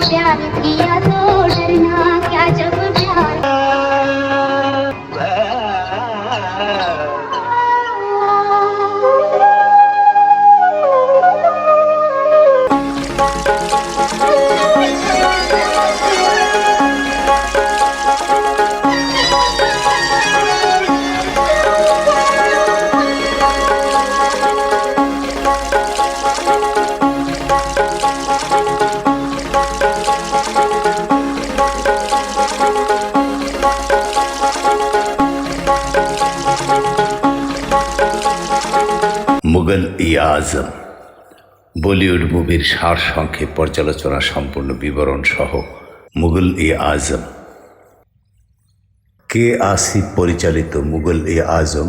प्यार किया तो डरना क्या जब ই আজম। বলিউড মুভির সার সংক্ষেপ পর্যালোচনা সম্পূর্ণ বিবরণ সহ মুঘল ই আজম। কে আসিফ পরিচালিত মুঘল ই আজম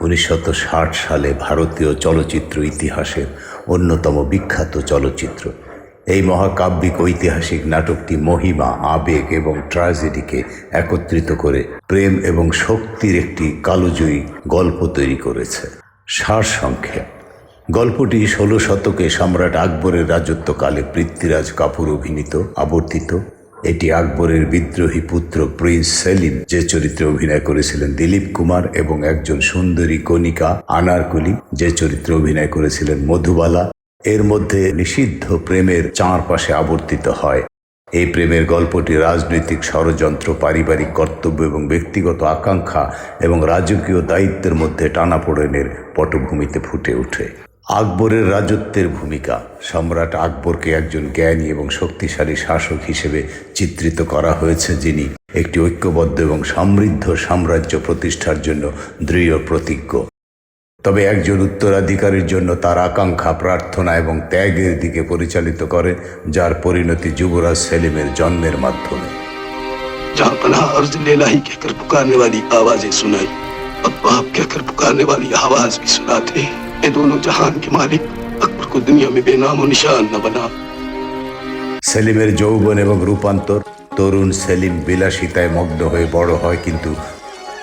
উনিশশত ষাট সালে ভারতীয় চলচ্চিত্র ইতিহাসের অন্যতম বিখ্যাত চলচ্চিত্র। এই মহাকাব্যিক ঐতিহাসিক নাটকটি মহিমা, আবেগ এবং ট্র্যাজেডিকে একত্রিত করে প্রেম এবং শক্তির একটি কালোজয়ী গল্প তৈরি করেছে। সার সংক্ষেপ। গল্পটি ষোলো শতকে সম্রাট আকবরের রাজত্বকালে পৃথ্বীরাজ কাপুর অভিনীত, আবর্তিত। এটি আকবরের বিদ্রোহী পুত্র প্রিন্স সেলিম যে চরিত্রে অভিনয় করেছিলেন দিলীপ কুমার এবং একজন সুন্দরী কণিকা আনারকলি যে চরিত্রে অভিনয় করেছিলেন মধুবালা। এর মধ্যে নিষিদ্ধ প্রেমের চারপাশে আবর্তিত হয়। এই প্রেমের গল্পটি রাজনৈতিক ষড়যন্ত্র, পারিবারিক কর্তব্য এবং ব্যক্তিগত আকাঙ্ক্ষা এবং রাজকীয় দায়িত্বের মধ্যে টানাপোড়েনের পটভূমিতে ফুটে ওঠে। আকবরের রাজত্বের ভূমিকা সম্রাট আকবরকে একজন জ্ঞানী এবং শক্তিশালী শাসক হিসেবে চিত্রিত করা হয়েছে যিনি একটি ঐক্যবদ্ধ এবং সমৃদ্ধ সাম্রাজ্য প্রতিষ্ঠার জন্য দৃঢ় প্রতিজ্ঞ তবে একজন উত্তরাধিকারীর জন্য তার আকাঙ্ক্ষা প্রার্থনা এবং ত্যাগের দিকে পরিচালিত করে যার পরিণতি যুবরাজ সেলিমের জন্মের মাধ্যমে जहाँ पनाह अर्ज लेलाही कहकर पुकारने वाली आवाजें सुनाई अब बाप कहकर पुकारने वाली आवाज भी सुनाते ये दोनों जहान के मालिक अकबर को दुनिया में बेनामो निशान न बना সেলিমের যৌবন এবং রূপান্তর তরুণ সেলিম বিলাসিতায় মগ্ন হয়ে বড় হয় কিন্তু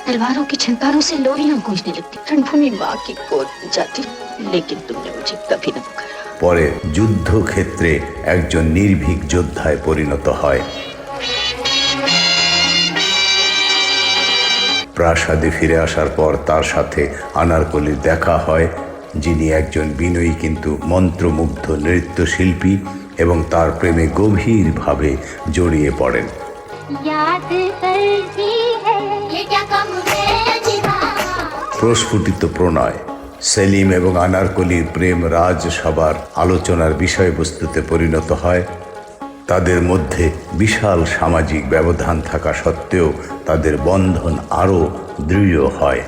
तलवारों की छंकारों से लोरियां गूंजने लगती रणभूमि माँ की गोद में जाती लेकिन तुमने मुझे कभी न पुकारा পরে যুদ্ধক্ষেত্রে একজন নির্ভীক যোদ্ধায় পরিণত হয় প্রাসাদে ফিরে আসার পর তার সাথে আনারকলির দেখা হয় যিনি একজন বিনয়ী কিন্তু মন্ত্রমুগ্ধ নৃত্যশিল্পী এবং তার প্রেমে গভীরভাবে জড়িয়ে পড়েন। প্রস্ফুটিত প্রণয় সেলিম এবং আনারকলির প্রেম রাজসভার আলোচনার বিষয়বস্তুতে পরিণত হয়। তাদের মধ্যে বিশাল সামাজিক ব্যবধান থাকা সত্ত্বেও তাদের বন্ধন আরও দৃঢ় হয়।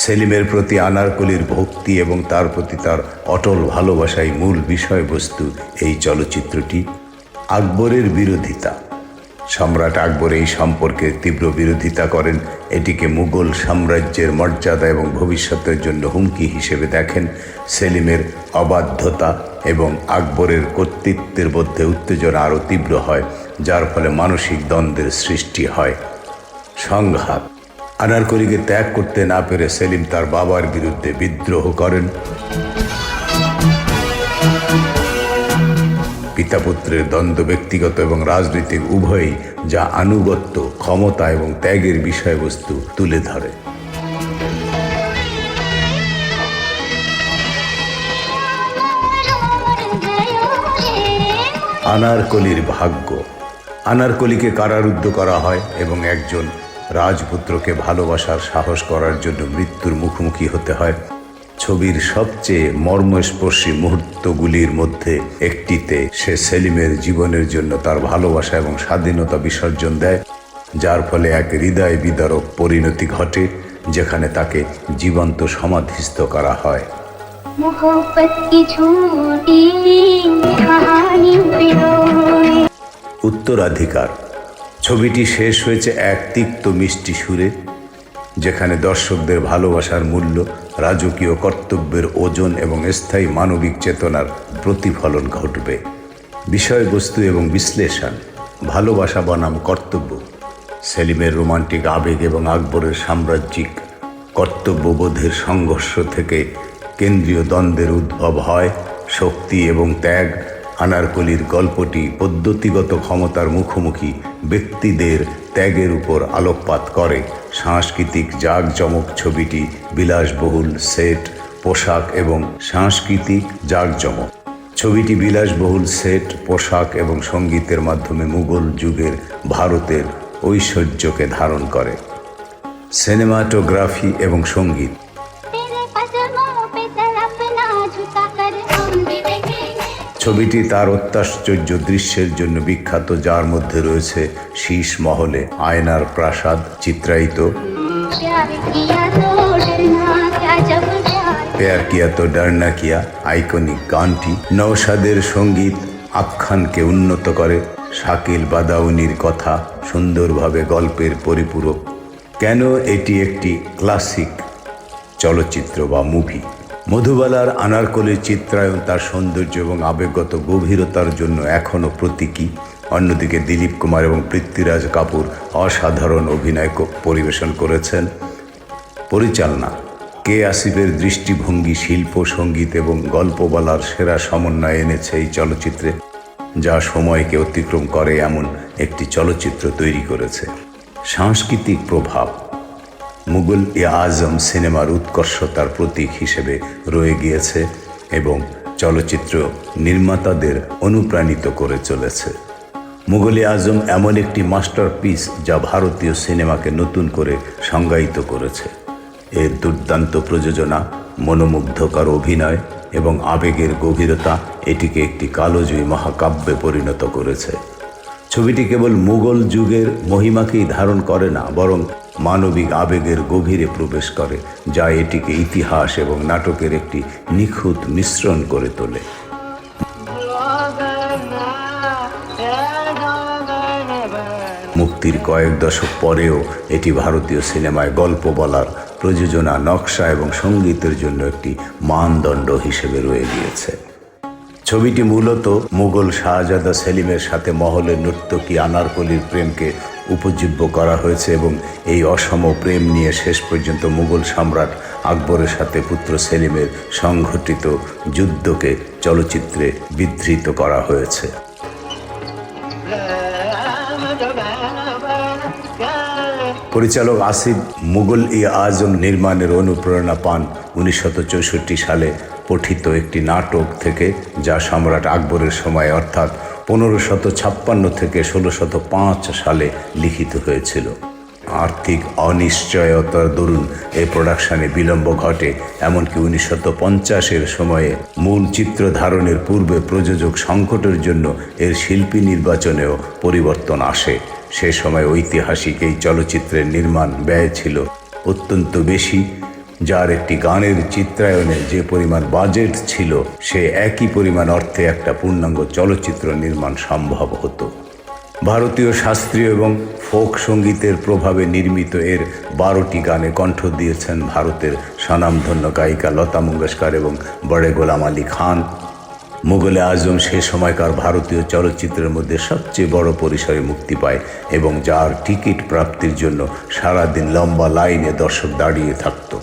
সেলিমের প্রতি আনারকলির ভক্তি এবং তার প্রতি তার অটল ভালোবাসাই মূল বিষয়বস্তু এই চলচ্চিত্রটি আকবরের বিরোধিতা। সম্রাট আকবর এই সম্পর্কে তীব্র বিরোধিতা করেন। এটিকে মুঘল সাম্রাজ্যের মর্যাদা এবং ভবিষ্যতের জন্য হুমকি হিসেবে দেখেন। সেলিমের অবাধ্যতা এবং আকবরের কর্তৃত্বের মধ্যে উত্তেজনা আরও তীব্র হয়, যার ফলে মানসিক দ্বন্দ্বের সৃষ্টি হয়। সংঘাত আনারকলিকে ত্যাগ করতে না পেরে সেলিম তার বাবার বিরুদ্ধে বিদ্রোহ করেন। পিতাপুত্রের দ্বন্দ্ব ব্যক্তিগত এবং রাজনৈতিক উভয়ই যা আনুগত্য, ক্ষমতা এবং ত্যাগের বিষয়বস্তু তুলে ধরে। আনারকলির ভাগ্য। আনারকলিকে কারারুদ্ধ করা হয় এবং একজন রাজপুত্রকে ভালোবাসার সাহস করার জন্য মৃত্যুর মুখোমুখি হতে হয়। ছবির সবচেয়ে মর্মস্পর্শী মুহূর্তগুলির মধ্যে একটিতে সে সেলিমের জীবনের জন্য তার ভালোবাসা এবং স্বাধীনতা বিসর্জন দেয় যার ফলে এক হৃদয় বিদারক পরিণতি ঘটে যেখানে তাকে জীবন্ত সমাধিস্থ করা হয়। উত্তরাধিকার। ছবিটি শেষ হয়েছে এক তিক্ত মিষ্টি সুরে, যেখানে দর্শকদের ভালোবাসার মূল্য, রাজকীয় কর্তব্যের ওজন এবং স্থায়ী মানবিক চেতনার প্রতিফলন ঘটবে। বিষয়বস্তু এবং বিশ্লেষণ, ভালোবাসা বনাম কর্তব্য, সেলিমের রোমান্টিক আবেগ এবং আকবরের সাম্রাজ্যিক কর্তব্যবোধের সংঘর্ষ থেকে কেন্দ্রীয় দ্বন্দ্বের উদ্ভব হয়, শক্তি এবং ত্যাগ আনারকলির গল্পটি পদ্ধতিগত ক্ষমতার মুখোমুখি ব্যক্তিদের ত্যাগের উপর আলোকপাত করে। সাংস্কৃতিক জাঁকজমক ছবিটি বিলাসবহুল সেট, পোশাক এবং সাংস্কৃতিক জাঁকজমক। ছবিটি বিলাসবহুল সেট, পোশাক এবং সঙ্গীতের মাধ্যমে মুঘল যুগের ভারতের ঐশ্বর্যকে ধারণ করে। সিনেমাটোগ্রাফি এবং সংগীত। ছবিটি তার অত্যাশ্চর্য দৃশ্যের জন্য বিখ্যাত, যার মধ্যে রয়েছে শীষ মহলে আয়নার প্রাসাদ চিত্রায়িত। প্যার কিয়া তো ডারনা কিয়া, আইকনিক গানটি নওশাদের সংগীত আখ্যানকে উন্নত করে। শাকিল বাদাউনির কথা সুন্দরভাবে গল্পের পরিপূরক। কেন এটি একটি ক্লাসিক চলচ্চিত্র বা মুভি? মধুবালার আনারকলির চিত্রায়ন তার সৌন্দর্য এবং আবেগগত গভীরতার জন্য এখনও প্রতীকী। অন্যদিকে দিলীপ কুমার এবং পৃথ্বীরাজ কাপুর অসাধারণ অভিনয় পরিবেশন করেছেন। পরিচালনা, কে আসিফের দৃষ্টিভঙ্গি, শিল্প, সংগীত এবং গল্প বলার সেরা সমন্বয় এনেছে এই চলচ্চিত্রে, যা সময়কে অতিক্রম করে এমন একটি চলচ্চিত্র তৈরি করেছে। সাংস্কৃতিক প্রভাব মুঘল ই আজম সিনেমার উৎকর্ষতার প্রতীক হিসেবে রয়ে গিয়েছে এবং চলচ্চিত্র নির্মাতাদের অনুপ্রাণিত করে চলেছে। মুঘল ই আজম এমন একটি মাস্টারপিস যা ভারতীয় সিনেমাকে নতুন করে সংজ্ঞায়িত করেছে। এর দুর্দান্ত প্রযোজনা, মনোমুগ্ধকর অভিনয় এবং আবেগের গভীরতা এটিকে একটি কালোজয়ী মহাকাব্যে পরিণত করেছে। ছবিটি কেবল মুঘল যুগের মহিমাকেই ধারণ করে না, বরং মানবিক আবেগের গভীরে প্রবেশ করে, যা এটিকে ইতিহাস এবং নাটকের একটি নিখুঁত মিশ্রণ করে তোলে। মুক্তির কয়েক দশক পরেও এটি ভারতীয় সিনেমায় গল্প বলার প্রযোজনা, নকশা এবং সঙ্গীতের জন্য একটি মানদণ্ড হিসেবে রয়ে গিয়েছে। ছবিটি মূলত মুঘল শাহজাদা সেলিমের সাথে মহলের নর্তকী আনারকলির প্রেমকে উপজীব্য করা হয়েছে এবং এই অসম প্রেম নিয়ে শেষ পর্যন্ত মুঘল সম্রাট আকবরের সাথে পুত্র সেলিমের সংঘটিত যুদ্ধকে চলচ্চিত্রে বিধৃত করা হয়েছে। পরিচালক আসিফ মুঘল ই আজম নির্মাণের অনুপ্রেরণা পান উনিশশো চৌষট্টি সালে পঠিত একটি নাটক থেকে, যা সম্রাট আকবরের সময় অর্থাৎ পনেরো শত ছাপ্পান্ন থেকে ষোলো শত পাঁচ সালে লিখিত হয়েছিল। আর্থিক অনিশ্চয়তার দরুন এই প্রোডাকশনে বিলম্ব ঘটে, এমনকি উনিশশো পঞ্চাশের সময়ে মূল চিত্র ধারণের পূর্বে প্রযোজক সংকটের জন্য এর শিল্পী নির্বাচনেও পরিবর্তন আসে। সে সময় ঐতিহাসিক এই চলচ্চিত্রের নির্মাণ ব্যয় ছিল অত্যন্ত বেশি। যার একটি গানের চিত্রায়নে যে পরিমাণ বাজেট ছিল, সে একই পরিমাণ অর্থে একটা পূর্ণাঙ্গ চলচ্চিত্র নির্মাণ সম্ভব হতো। ভারতীয় শাস্ত্রীয় এবং ফোক সঙ্গীতের প্রভাবে নির্মিত এর বারোটি গানে কণ্ঠ দিয়েছেন ভারতের স্বনামধন্য গায়িকা লতা মঙ্গেশকর এবং বড়ে গোলাম আলী খান। মুঘলে আজম সে সময়কার ভারতীয় চলচ্চিত্রের মধ্যে সবচেয়ে বড় পরিসরে মুক্তি পায় এবং যার টিকিট প্রাপ্তির জন্য সারাদিন লম্বা লাইনে দর্শক দাঁড়িয়ে থাকতো।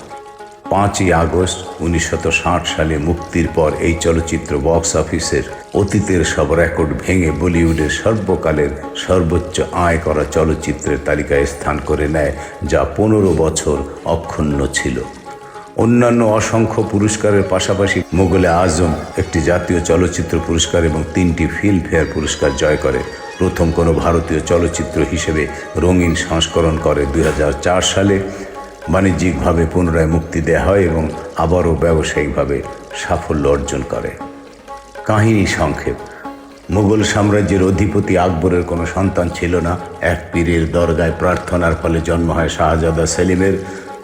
পাঁচই আগস্ট উনিশশো ষাট সালে মুক্তির পর এই চলচ্চিত্র বক্স অফিসের অতীতের সব রেকর্ড ভেঙে বলিউডের সর্বকালের সর্বোচ্চ আয় করা চলচ্চিত্রের তালিকায় স্থান করে নেয়, যা পনেরো বছর অক্ষুণ্ণ ছিল। অন্যান্য অসংখ্য পুরস্কারের পাশাপাশি মোগলে আজম একটি জাতীয় চলচ্চিত্র পুরস্কার এবং তিনটি ফিল্মফেয়ার পুরস্কার জয় করে। প্রথম কোনো ভারতীয় চলচ্চিত্র হিসেবে রঙিন সংস্করণ করে দু হাজার চার সালে। বাণিজ্যিকভাবে পুনরায় মুক্তি দেওয়া হয় এবং আবারও ব্যবসায়িকভাবে সাফল্য অর্জন করে। কাহিনী সংক্ষেপ। মুঘল সাম্রাজ্যের অধিপতি আকবরের কোনো সন্তান ছিল না। এক পীরের দরগায় প্রার্থনার ফলে জন্ম হয় শাহজাদা সেলিমের।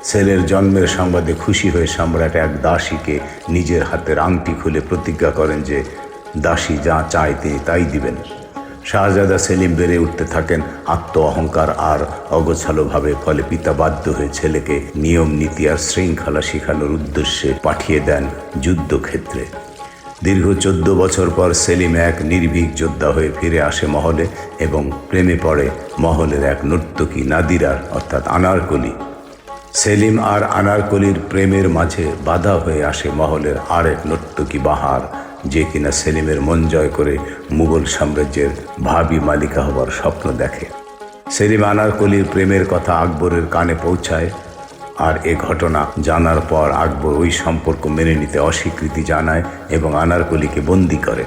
ছেলের জন্মের সংবাদে খুশি হয়ে সম্রাট এক দাসীকে নিজের হাতের আংটি খুলে প্রতিজ্ঞা করেন যে, দাসী যা চায় তিনি তাই দিবেন। শাহজাদা সেলিম বেড়ে উঠতে থাকেন। আত্ম অহংকার আর অগোছালোভাবে, ফলে পিতা বাধ্য হয়ে ছেলেকে নিয়ম, নীতি আর শৃঙ্খলা শেখানোর উদ্দেশ্যে পাঠিয়ে দেন যুদ্ধক্ষেত্রে। দীর্ঘ চোদ্দ বছর পর সেলিম এক নির্ভীক যোদ্ধা হয়ে ফিরে আসে মহলে এবং প্রেমে পড়ে মহলের এক নর্তকী নাদিরার, অর্থাৎ আনারকলি। সেলিম আর আনারকলির প্রেমের মাঝে বাধা হয়ে আসে মহলের আরেক নর্তকী বাহার। যে কিনা সেলিমের মন জয় করে মুঘল সাম্রাজ্যের ভাবি মালিকা হবার স্বপ্ন দেখে। সেলিম আনারকলির প্রেমের কথা আকবরের কানে পৌঁছায়, আর এ ঘটনা জানার পর আকবর ওই সম্পর্ক মেনে নিতে অস্বীকৃতি জানায় এবং আনারকলিকে বন্দি করে।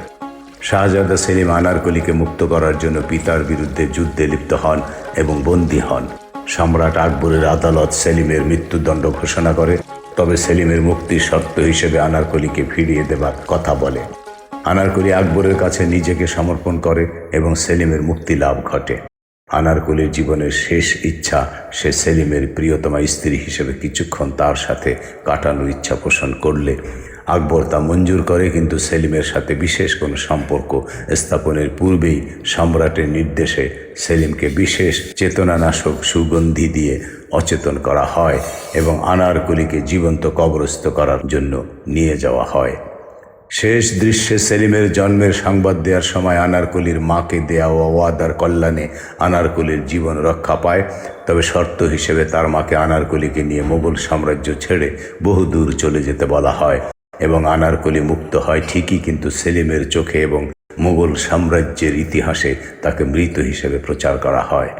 শাহজাদা সেলিম আনারকলিকে মুক্ত করার জন্য পিতার বিরুদ্ধে যুদ্ধে লিপ্ত হন এবং বন্দী হন। সম্রাট আকবরের আদালত সেলিমের মৃত্যুদণ্ড ঘোষণা করে তবে সেলিমের মুক্তির শর্ত হিসেবে আনারকলিকে ফিরিয়ে দেবার কথা বলে। আনারকলি আকবরের কাছে নিজেকে সমর্পণ করে এবং সেলিমের মুক্তি লাভ ঘটে। আনারকলির জীবনের শেষ ইচ্ছা সে সেলিমের প্রিয়তমা স্ত্রী হিসেবে কিছুক্ষণ তার সাথে কাটানোর ইচ্ছা পোষণ করলে আকবর তা মঞ্জুর করে, কিন্তু সেলিমের সাথে বিশেষ কোনো সম্পর্ক স্থাপনের পূর্বেই সম্রাটের নির্দেশে সেলিমকে বিশেষ চেতনানাশক সুগন্ধি দিয়ে অচেতন করা হয় এবং আনারকলিকে জীবন্ত কবরস্থ করার জন্য নিয়ে যাওয়া হয়। শেষ দৃশ্যে সেলিমের জন্মের সংবাদ দেওয়ার সময় আনারকলির মাকে দেয়া ওয়াদার কল্যাণে আনারকলির জীবন রক্ষা পায়। তবে শর্ত হিসেবে তার মাকে আনারকলিকে নিয়ে মোগল সাম্রাজ্য ছেড়ে বহু দূর চলে যেতে বলা হয়। এবং আনারকলি মুক্ত হয় ঠিকই কিন্তু সেলিমের চোখে এবং মুঘল সাম্রাজ্যের ইতিহাসে তাকে মৃত হিসেবে প্রচার করা হয়।